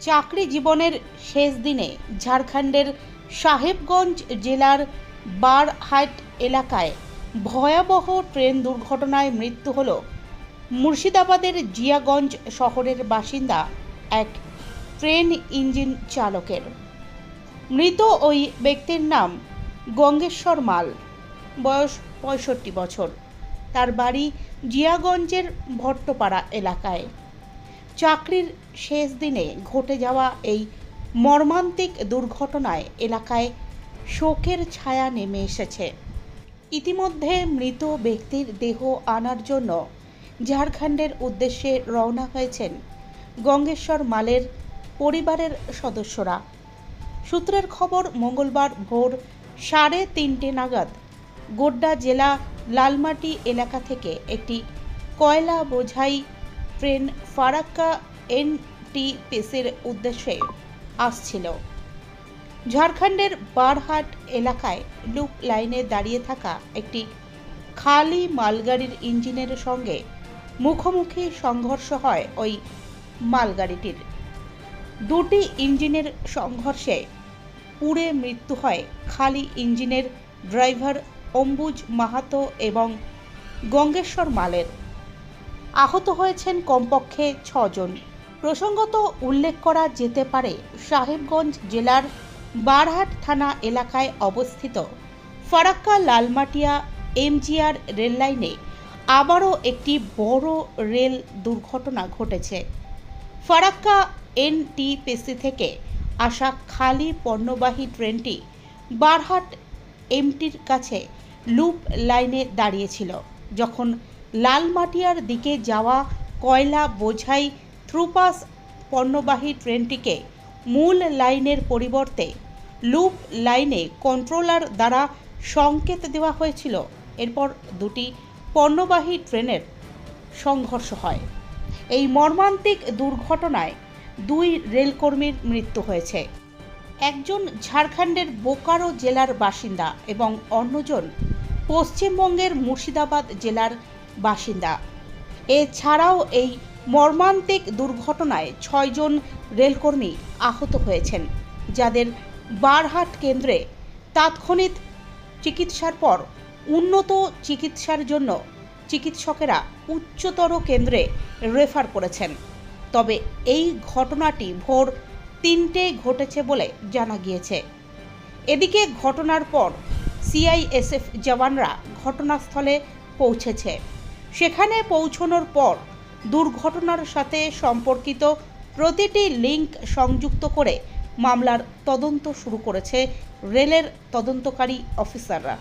চাকরি জীবনের শেষ দিনে ঝাড়খণ্ডের সাহেবগঞ্জ জেলার বারহাট এলাকায় ভয়াবহ ট্রেন দুর্ঘটনায় মৃত্যু হল মুর্শিদাবাদের জিয়াগঞ্জ শহরের বাসিন্দা এক ট্রেন ইঞ্জিন চালকের। মৃত ওই ব্যক্তির নাম গঙ্গেশ্বর মাল, বয়স পঁয়ষট্টি বছর। তার বাড়ি জিয়াগঞ্জের ভট্টপাড়া এলাকায়। চাকরির শেষ দিনে ঘটে যাওয়া এই মর্মান্তিক দুর্ঘটনায় এলাকায় শোকের ছায়া নেমে এসেছে। ইতিমধ্যে মৃত ব্যক্তির দেহ আনার জন্য ঝাড়খণ্ডের উদ্দেশ্যে রওনা হয়েছেন গঙ্গেশ্বর মালের পরিবারের সদস্যরা। সূত্রের খবর, মঙ্গলবার ভোর সাড়ে তিনটে নাগাদ গোড্ডা জেলা লালমাটি এলাকা থেকে একটি কয়লা বোঝাই ট্রেন ফারাক্কা এনটিপিসির উদ্দেশ্যে আসছিল। ঝাড়খণ্ডের বারহাট এলাকায় লুপ লাইনে দাঁড়িয়ে থাকা একটি খালি মালগাড়ির ইঞ্জিনের সঙ্গে মুখোমুখি সংঘর্ষ হয় ওই মালগাড়িটির। দুটি ইঞ্জিনের সংঘর্ষে পুড়ে মৃত্যু হয় খালি ইঞ্জিনের ড্রাইভার অম্বুজ মাহাতো এবং গঙ্গেশ্বর মালের। আহত হয়েছেন কমপক্ষে ছজন। প্রসঙ্গত উল্লেখ করা যেতে পারে, সাহেবগঞ্জ জেলার বারহাট থানা এলাকায় অবস্থিত। ফারাক্কা লালমাটিয়া এমজিআর রেললাইনে আবারও একটি বড় রেল দুর্ঘটনা ঘটেছে। ফারাক্কা এনটিপিসি থেকে আসা খালি পণ্যবাহী ট্রেনটি বারহাট এমটির কাছে লুপ লাইনে দাঁড়িয়েছিল, যখন লালমাটিয়ার দিকে যাওয়া কয়লা বোঝাই থ্রুপাস পণ্যবাহী ট্রেনটিকে মূল লাইনের পরিবর্তে লুপ লাইনে কন্ট্রোলার দ্বারা সংকেত দেওয়া হয়েছিল। এরপর দুটি পণ্যবাহী ট্রেনের সংঘর্ষ হয়। এই মর্মান্তিক দুর্ঘটনায় দুই রেলকর্মীর মৃত্যু হয়েছে। একজন ঝাড়খণ্ডের বোকারো জেলার বাসিন্দা এবং অন্যজন পশ্চিমবঙ্গের মুর্শিদাবাদ জেলার বাসিন্দা। এছাড়াও এই মর্মান্তিক দুর্ঘটনায় ছয়জন রেলকর্মী আহত হয়েছেন, যাদের বারহাট কেন্দ্রে তাৎক্ষণিক চিকিৎসার পর উন্নত চিকিৎসার জন্য চিকিৎসকেরা উচ্চতর কেন্দ্রে রেফার করেছেন। তবে এই ঘটনাটি ভোর তিনটে ঘটেছে বলে জানা গিয়েছে। এদিকে ঘটনার পর সিআইএসএফ জওয়ানরা ঘটনাস্থলে পৌঁছেছে। সেখানে পৌঁছনোর পর দুর্ঘটনার সাথে সম্পর্কিত প্রতিটি লিঙ্ক সংযুক্ত করে মামলার তদন্ত শুরু করেছে রেলের তদন্তকারী অফিসাররা।